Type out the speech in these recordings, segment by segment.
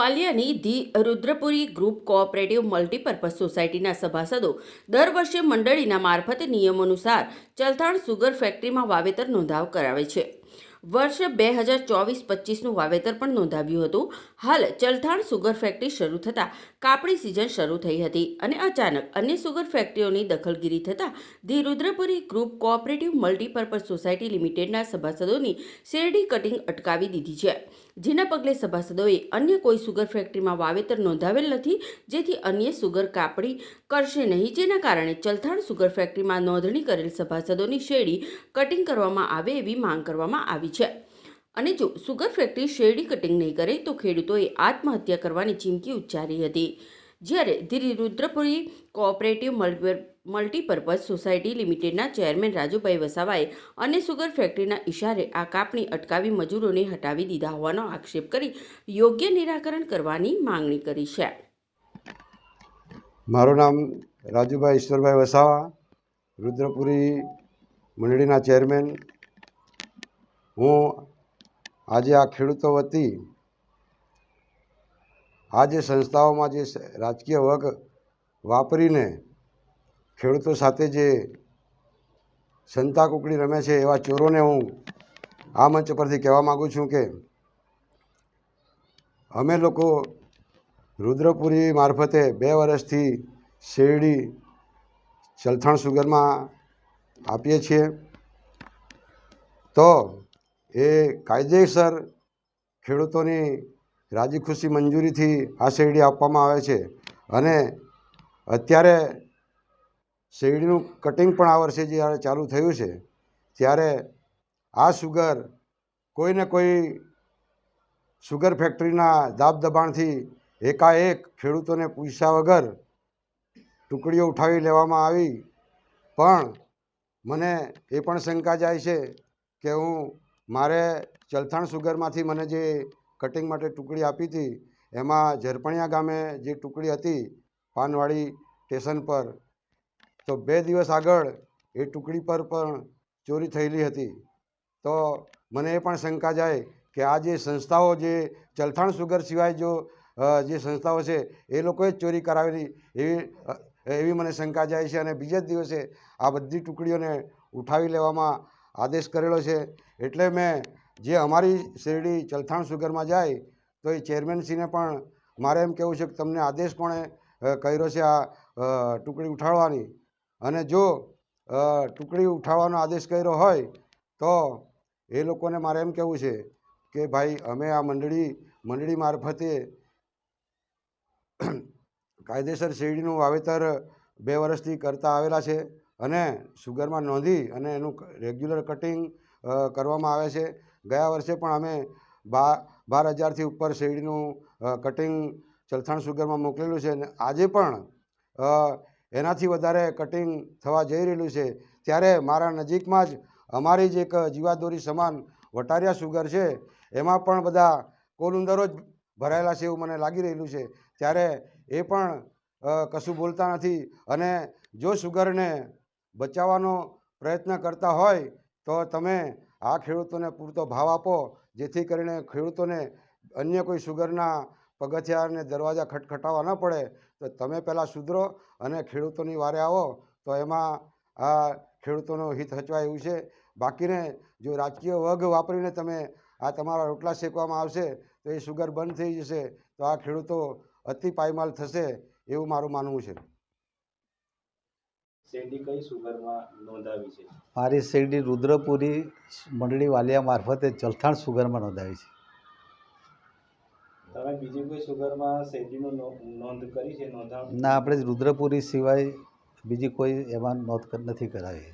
વાલિયાની the Rudrapuri group cooperative multipurpose સોસાયટીના સભાસદો દર વર્ષે મંડળીના મારફતે નિયમોનુસાર ચલથાણ સુગર ફેક્ટરીમાં વાવેતર નોંધાવ કરાવે છે. વર્ષ બે હજાર ચોવીસ પચીસનું વાવેતર પણ નોંધાવ્યું હતું. હાલ ચલથાણ સુગર ફેક્ટરી શરૂ થતાં કાપણી સિઝન શરૂ થઈ હતી અને અચાનક અન્ય સુગર ફેક્ટરીઓની દખલગીરી થતાં the Rudrapuri group cooperative multipurpose society લિમિટેડના સભાસદોની શેરડી કટિંગ અટકાવી દીધી છે. જેના પગલે સભાસદોએ અન્ય કોઈ સુગર ફેક્ટરીમાં વાવેતર નોંધાવેલ નથી, જેથી અન્ય સુગર કાપણી કરશે નહીં. જેના કારણે ચલથાણ સુગર ફેક્ટરીમાં નોંધણી કરેલ સભાસદોની શેરડી કટિંગ કરવામાં આવે એવી માંગ કરવામાં આવી છે. અને જો સુગર ફેક્ટરી શેરડી કટિંગ નહીં કરે, તો ખેડૂતોએ આત્મહત્યા કરવાની ચીમકી ઉચ્ચારી હતી. જ્યારે ધીરી Rudrapuri cooperative multi- multipurpose society લિમિટેડના ચેરમેન રાજુભાઈ વસાવાએ અને સુગર ફેક્ટરીના ઇશારે આ કાપણી અટકાવી મજૂરોને હટાવી દીધા હોવાનો આક્ષેપ કરી યોગ્ય નિરાકરણ કરવાની માંગણી કરી છે. મારું નામ રાજુભાઈ ઈશ્વરભાઈ વસાવા, રુદ્રપુરી મંડળીના ચેરમેન હું આજે આ ખેડૂતો વતી આ જે સંસ્થાઓમાં જે રાજકીય વગ વાપરીને ખેડૂતો સાથે જે સંતા કુકડી રમે છે એવા ચોરોને હું આ મંચ પરથી કહેવા માગું છું કે અમે લોકો રુદ્રપુરી મારફતે બે વર્ષથી શેરડી ચલથણ સુગરમાં આપીએ છીએ. તો એ કાયદેસર ખેડૂતોની રાજી ખુશી મંજૂરીથી આ શેરડી આપવામાં આવે છે. અને અત્યારે શેરડીનું કટિંગ પણ આ વર્ષે જ્યારે ચાલુ થયું છે, ત્યારે આ સુગર કોઈને કોઈ સુગર ફેક્ટરીના દાબ દબાણથી એકાએક ખેડૂતોને પૂછ્યા વગર ટુકડીઓ ઉઠાવી લેવામાં આવી. પણ મને એ પણ શંકા જાય છે કે હું મારે ચલથાણ સુગરમાંથી મને જે કટિંગ માટે ટુકડી આપી હતી, એમાં ઝરપણિયા ગામે જે ટુકડી હતી, પાનવાડી સ્ટેશન પર તો બે દિવસ આગળ એ ટુકડી પર પણ ચોરી થયેલી હતી. તો મને એ પણ શંકા જાય કે આ જે સંસ્થાઓ જે ચલથાણ સુગર સિવાય જો જે સંસ્થાઓ છે, એ લોકોએ જ ચોરી કરાવેલી એવી એવી મને શંકા જાય છે અને બીજે જ દિવસે આ બધી ટુકડીઓને ઉઠાવી લેવામાં આદેશ કરેલો છે. એટલે મેં જે અમારી શેરડી ચલથાણ સુગરમાં જાય, તો એ ચેરમેનશ્રીને પણ મારે એમ કહેવું છે કે તમને આદેશ કોણે કર્યો છે આ ટુકડી ઉઠાડવાની? અને જો ટુકડી ઉઠાવવાનો આદેશ કર્યો હોય, તો એ લોકોને મારે એમ કહેવું છે કે ભાઈ, અમે આ મંડળી મંડળી મારફતે કાયદેસર શેરડીનું વાવેતર બે વર્ષથી કરતા આવેલા છે અને સુગરમાં નોંધી અને એનું રેગ્યુલર કટિંગ કરવામાં આવે છે. ગયા વર્ષે પણ અમે બા, બાર હજારથી ઉપર શેરડીનું કટિંગ ચલથાણ સુગરમાં મોકલેલું છે અને આજે પણ એનાથી વધારે કટિંગ થવા જઈ રહેલું છે. ત્યારે મારા નજીકમાં જ અમારી જ એક જીવાદોરી સમાન વટારિયા સુગર છે. એમાં પણ બધા કોલુંદરો જ ભરાયેલા છે એવું મને લાગી રહેલું છે. ત્યારે એ પણ કશું બોલતા નથી. અને જો સુગરને બચાવવાનો પ્રયત્ન કરતા હોય, તો તમે આ ખેડૂતોને પૂરતો ભાવ આપો. જેથી કરીને ખેડૂતોને અન્ય કોઈ સુગરના પગથિયા અને દરવાજા ખટખટાવવા ન પડે. તો તમે પહેલાં સુધરો અને ખેડૂતોની વારે આવો તો એમાં આ ખેડૂતોનું હિત હચવાય એવું છે. બાકીને જો રાજકીય વગ વાપરીને તમે આ તમારા રોટલા શેકવામાં આવશે તો એ સુગર બંધ થઈ જશે તો આ ખેડૂતો અતિ પાયમાલ થશે એવું મારું માનવું છે. શેરડી સુગરમાં નોંધાવી છે? મારી શેરડી રુદ્રપુરી મંડળી વાલિયા મારફતે જલથાણ સુગરમાં નોંધાવી છે. તમે બીજી કોઈ સુગરમાં શેરડીનું નોંધ કરી છે નોંધાવ? ના આપણે રુદ્રપુરી સિવાય બીજી કોઈ એમાં નોંધ નથી કરાવી.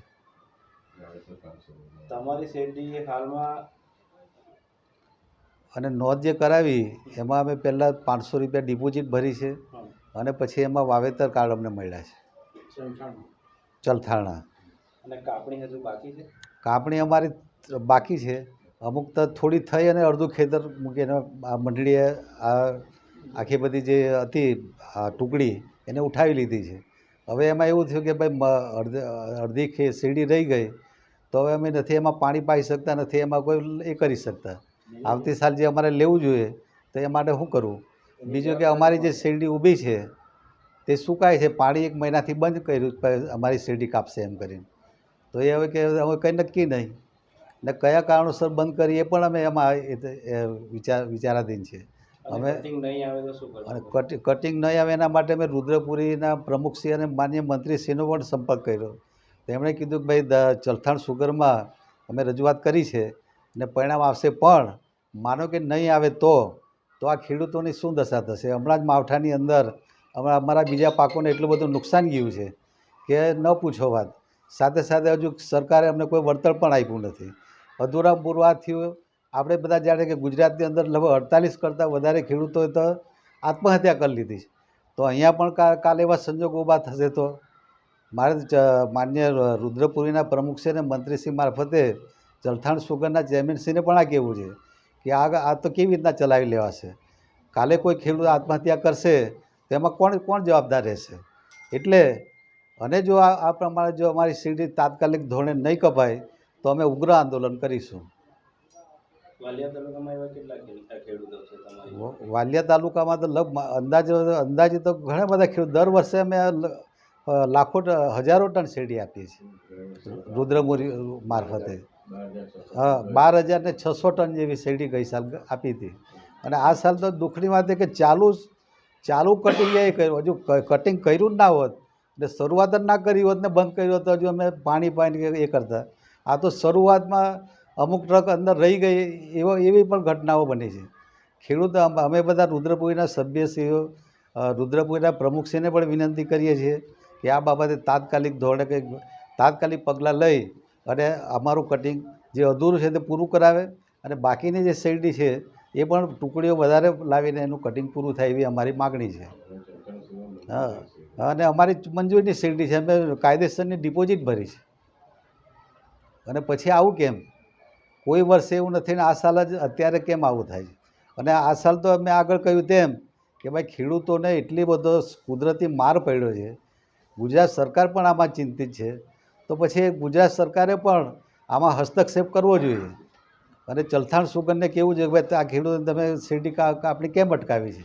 તમારી શેરડી હાલમાં અને નોંધ જે કરાવી એમાં અમે પહેલાં પાંચસો રૂપિયા ડિપોઝિટ ભરી છે અને પછી એમાં વાવેતર કાર્ડ અમને મળ્યા છે. ચલથાણા. અને કાપણી હજુ બાકી છે? કાપણી અમારી બાકી છે. અમુક તો થોડી થઈ અને અડધું ખેતર મૂકીને આ મંડળીએ આ આખી બધી જે હતી, આ ટુકડી, એને ઉઠાવી લીધી છે. હવે એમાં એવું થયું કે ભાઈ અડધી અડધી શેરડી રહી ગઈ, તો હવે અમે નથી, એમાં પાણી પાઈ શકતા નથી, એમાં કોઈ એ કરી શકતા. આવતી સાલ જે અમારે લેવું જોઈએ, તો એ માટે શું કરવું બીજું કે અમારી જે શેરડી ઊભી છે, તે સુકાય છે, પાણી એક મહિનાથી બંધ કર્યું અમારી શેરડી કાપશે એમ કરીને. તો એ હવે કે, હવે કંઈ નક્કી નહીં. ને કયા કારણોસર બંધ કરીએ એ પણ અમે એમાં વિચાર વિચારાધીન છે અમે- અને કટિંગ નહીં આવે એના માટે મેં રુદ્રપુરીના પ્રમુખશ્રી અને માન્ય મંત્રીશ્રીનો પણ સંપર્ક કર્યો. તેમણે કીધું કે ભાઈ દ ચલથાણ સુગરમાં અમે રજૂઆત કરી છે અને પરિણામ આવશે પણ માનો કે નહીં આવે તો તો આ ખેડૂતોની શું દશા થશે? હમણાં જ માવઠાની અંદર હમણાં અમારા બીજા પાકોને એટલું બધું નુકસાન ગયું છે કે ન પૂછો વાત. સાથે સાથે હજુ સરકારે અમને કોઈ વળતર પણ આપ્યું નથી. અધૂરા પુરવાથી આપણે બધા જાણે કે ગુજરાતની અંદર લગભગ અડતાલીસ કરતાં વધારે ખેડૂતોએ તો આત્મહત્યા કરી લીધી છે. તો અહીંયા પણ કાલે એવા સંજોગો ઊભા થશે તો? મારે માન્ય રુદ્રપુરીના પ્રમુખશ્રી અને મંત્રીશ્રી મારફતે જલથાણ સુગરના ચેરમેનશ્રીને પણ આ કહેવું છે કે આ આ તો કેવી રીતના ચલાવી લેવાશે? કાલે કોઈ ખેડૂત આત્મહત્યા કરશે તેમાં કોણ કોણ જવાબદાર રહેશે? એટલે અને જો આ પ્રમાણે જો અમારી સીડી તાત્કાલિક ધોરણે નહીં કપાય તો અમે ઉગ્ર આંદોલન કરીશું. વાલિયા તાલુકામાં તો લગ અંદાજ અંદાજે તો ઘણા બધા ખેડૂત દર વર્ષે અમે લાખો હજારો ટન શેરડી આપીએ છીએ. રુદ્રમુરી મારફતે. હા બાર હજાર ને છસો ટન જેવી શેરડી ગઈ સાલ આપી હતી. અને આ સાલ તો દુઃખની વાત કે ચાલુ ચાલુ કટિંગ એ કર્યું. હજુ કટિંગ કર્યું જ ના હોત ને શરૂઆત જ ના કરી હોત ને બંધ કર્યું હોત હજુ અમે પાણી પાણી એ કરતા. આ તો શરૂઆતમાં અમુક ટ્રક અંદર રહી ગઈ, એવો, એવી પણ ઘટનાઓ બની છે. ખેડૂત અમે બધા રુદ્રપુરીના સભ્યશ્રીઓ રુદ્રપુરીના પ્રમુખશ્રીને પણ વિનંતી કરીએ છીએ કે આ બાબતે તાત્કાલિક ધોરણે કંઈક તાત્કાલિક પગલાં લઈ અને અમારું કટિંગ જે અધૂરું છે તે પૂરું કરાવે અને બાકીની જે શેરડી છે એ પણ ટુકડીઓ વધારે લાવીને એનું કટિંગ પૂરું થાય એવી અમારી માગણી છે. હા, અને અમારી મંજૂરીની શેરડી છે, અમે કાયદેસરની ડિપોઝિટ ભરી છે. અને પછી આવું કેમ? કોઈ વર્ષે એવું નથી ને આ સાલ જ અત્યારે કેમ આવું થાય છે? અને આ સાલ તો મેં આગળ કહ્યું તેમ કે ભાઈ ખેડૂતોને એટલી બધો કુદરતી માર પડ્યો છે. ગુજરાત સરકાર પણ આમાં ચિંતિત છે. તો પછી ગુજરાત સરકારે પણ આમાં હસ્તક્ષેપ કરવો જોઈએ. અને ચલથાણ સુગરને કેવું છે કે ભાઈ આ ખેડૂતોને તમે શેરડી કાપણી કેમ અટકાવી છે?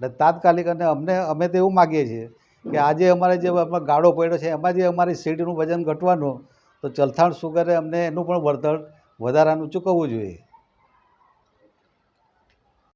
એટલે તાત્કાલિક અને અમને, અમે તો એવું માગીએ છીએ કે આજે અમારે જે ગાળો પડ્યો છે, એમાં જે અમારી શેરડીનું વજન ઘટવાનું તો ચલથાણ સુગરે અમને એનું પણ વળતર વધારાનું ચૂકવવું જોઈએ.